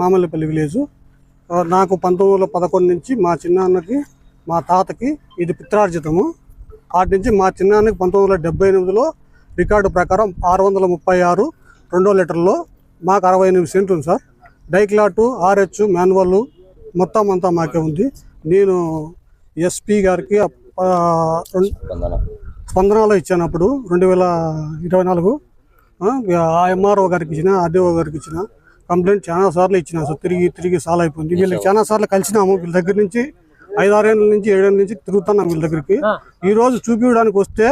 మామల్లపల్లి village. నాకు పంతొమ్మిది వందల పదకొండు నుంచి మా చిన్నాన్నకి మా తాతకి ఇది పిత్రార్జితము. వాటి నుంచి మా చిన్నాన్నకి పంతొమ్మిది వందల డెబ్బై ఎనిమిదిలో రికార్డు ప్రకారం ఆరు వందల ముప్పై ఆరు రెండో లీటర్లో మాకు అరవై ఎనిమిది సెంట్లు ఉంది సార్. డైక్లాటు ఆర్హెచ్ మాన్యువల్ మొత్తం అంతా మాకే ఉంది. నేను ఎస్పీ గారికి స్పందనలో ఇచ్చాను అప్పుడు రెండు వేల ఇరవై నాలుగు ఎంఆర్ఓ గారికి ఇచ్చిన ఆర్డీఓ గారికి ఇచ్చిన కంప్లైంట్ చాలా సార్లు ఇచ్చిన. సార్ తిరిగి తిరిగి సాల్వ్ అయిపోయింది. వీళ్ళకి చాలా సార్లు కలిసినాము. వీళ్ళ దగ్గర నుంచి ఐదారేళ్ళ నుంచి ఏడేళ్ళ నుంచి తిరుగుతున్నాం వీళ్ళ దగ్గరికి. ఈ రోజు చూపించడానికి వస్తే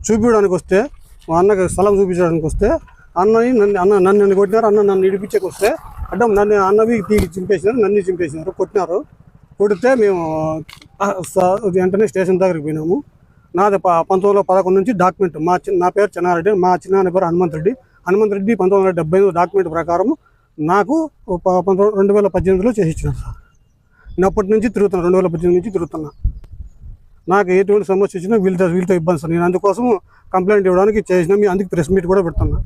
చూపించడానికి వస్తే మా అన్నకి స్థలం చూపించడానికి వస్తే అన్నని నన్ను అన్న నన్ను నన్ను కొట్టినారు. అన్న నన్ను ఇడిపించక వస్తే అడ్డం నన్ను అన్నవి తీగి చింపేసినారు నన్ను చింపేసినారు కొట్టినారు. కొడితే మేము వెంటనే స్టేషన్ దగ్గరికి పోయినాము. నాది ప- పంతొమ్మిది వందల పదకొండు నుంచి డాక్యుమెంట్. మా చిన్న నా పేరు చెన్నారెడ్డి మా చిన్న పేరు హనుమంత్ రెడ్డి హనుమంత్ రెడ్డి పంతొమ్మిది వందల డెబ్బై డాక్యుమెంట్ ప్రకారం నాకు ప- పంతొమ్మిది రెండు వేల పద్దెనిమిదిలో చేసి ఇచ్చినారు సార్. నేను అప్పటి నుంచి తిరుగుతున్నా రెండు వేల పద్దెనిమిది నుంచి తిరుగుతున్నా. నాకు ఎటువంటి సమస్య వచ్చినా వీళ్ళతో వీళ్ళతో ఇబ్బంది సార్. నేను అందుకోసం కంప్లైంట్ ఇవ్వడానికి చేసిన మీ అందుకు ప్రెస్ మీట్ కూడా పెడుతున్నా.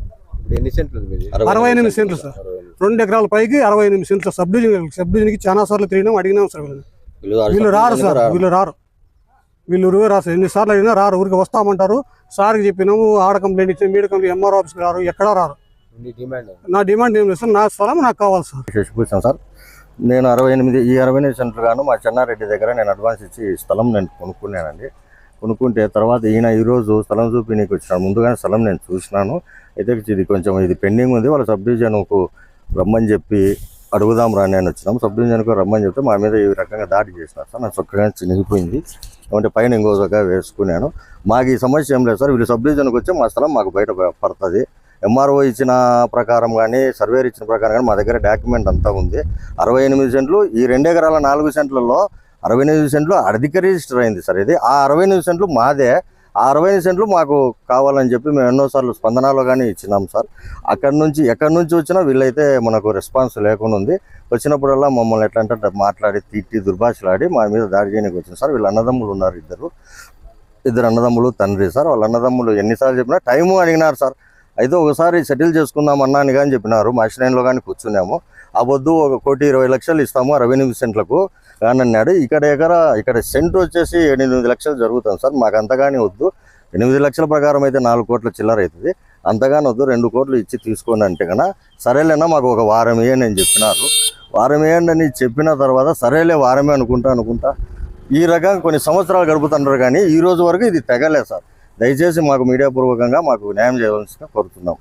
అరవై ఎనిమిది సెంట్లు సార్. రెండు ఎకరాల పైకి అరవై ఎనిమిది సెంట్లు సబ్ డివిజన్ సబ్ డివిజన్కి చాలా సార్లు తిరిగినాం అడిగినాం సార్ వీళ్ళని. వీళ్ళు రారు సార్. వీళ్ళు రారు. వీళ్ళు ఊరికే రారు. సార్ ఎన్నిసార్లు అడిగినా రారు. ఊరికి వస్తామంటారు. సార్కి చెప్పినాము ఆడ కంప్లైంట్ ఇచ్చాము మీడ కంప్లైంట్ ఎంఆర్ ఆఫీస్కి రారు ఎక్కడా రారు. నా డిమాండ్ ఏం లేదు సార్. నా స్థలం నాకు కావాలి సార్. శశిభూషణ్ సార్. నేను అరవై ఎనిమిది ఈ అరవై ఎనిమిది సెంటర్ గాను మా చెన్నారెడ్డి దగ్గర నేను అడ్వాన్స్ ఇచ్చి స్థలం నేను కొనుక్కున్నానండి. కొనుక్కుంటే తర్వాత ఈయన ఈరోజు స్థలం చూపి నీకు వచ్చినాడు. ముందుగానే స్థలం నేను చూసినాను. అయితే ఇది కొంచెం ఇది పెండింగ్ ఉంది. వాళ్ళ సబ్ డివిజన్కు రమ్మని చెప్పి అడుగుదాం రాని అని వచ్చినాం సబ్ డివిజన్కు రమ్మని చెప్తే మా మీద ఈ రకంగా దాడి చేసినారు సార్. నా చొక్కగా చినిగిపోయింది. అంటే పైన ఇంకో వేసుకున్నాను. మాకు ఈ సమస్య ఏం లేదు సార్. వీళ్ళు సబ్ డివిజన్కి వచ్చి మా స్థలం మాకు బయట పడుతుంది. ఎంఆర్ఓ ఇచ్చిన ప్రకారం కానీ సర్వేర్ ఇచ్చిన ప్రకారం కానీ మా దగ్గర డాక్యుమెంట్ అంతా ఉంది. అరవై ఎనిమిది సెంట్లు ఈ రెండు ఎకరాల నాలుగు సెంట్లలో అరవై ఎనిమిది సెంట్లు అధిక రిజిస్టర్ అయింది సార్. ఇది ఆ అరవై ఎనిమిది సెంట్లు మాదే అరవై సెంట్లు మాకు కావాలని చెప్పి మేము ఎన్నోసార్లు స్పందనలో కానీ ఇచ్చినాం సార్. అక్కడి నుంచి ఎక్కడి నుంచి వచ్చినా వీళ్ళైతే మనకు రెస్పాన్స్ లేకుండా ఉంది. వచ్చినప్పుడల్లా మమ్మల్ని ఎట్లా అంటే మాట్లాడి తిట్టి దుర్భాషలాడి మా మీద దాడి చేయడానికి వచ్చింది సార్. వీళ్ళ అన్నదమ్ములు ఉన్నారు ఇద్దరు. ఇద్దరు అన్నదమ్ములు తండ్రి సార్. వాళ్ళ అన్నదమ్ములు ఎన్నిసార్లు చెప్పినా టైము అడిగినారు సార్. అయితే ఒకసారి సెటిల్ చేసుకుందాం అన్నా అని కానీ చెప్పినారు. మాషినైన్లో కానీ కూర్చున్నాము. ఆ వద్దు ఒక కోటి ఇరవై లక్షలు ఇస్తాము అరవై ఎనిమిది సెంట్లకు కానీ అన్నాడు. ఇక్కడ ఎకర ఇక్కడ సెంట్ వచ్చేసి ఎనిమిది లక్షలు జరుగుతుంది సార్. మాకు అంతగాని వద్దు. ఎనిమిది లక్షల ప్రకారం అయితే నాలుగు కోట్ల చిల్లర అవుతుంది. అంతగానే వద్దు రెండు కోట్లు ఇచ్చి తీసుకోండి అంటే కన్నా సరేలేనా మాకు ఒక వారం ఇవ్వండి అని చెప్పినారు. వారం ఇవ్వండి అని చెప్పిన తర్వాత సరేలే వారమే అనుకుంటా అనుకుంటా ఈ రకంగా కొన్ని సంవత్సరాలు గడుపుతుంటారు కానీ ఈ రోజు వరకు ఇది తెగలే సార్. దయచేసి మాకు మీడియా పూర్వకంగా మాకు న్యాయం చేయవలసిన కోరుతున్నాం.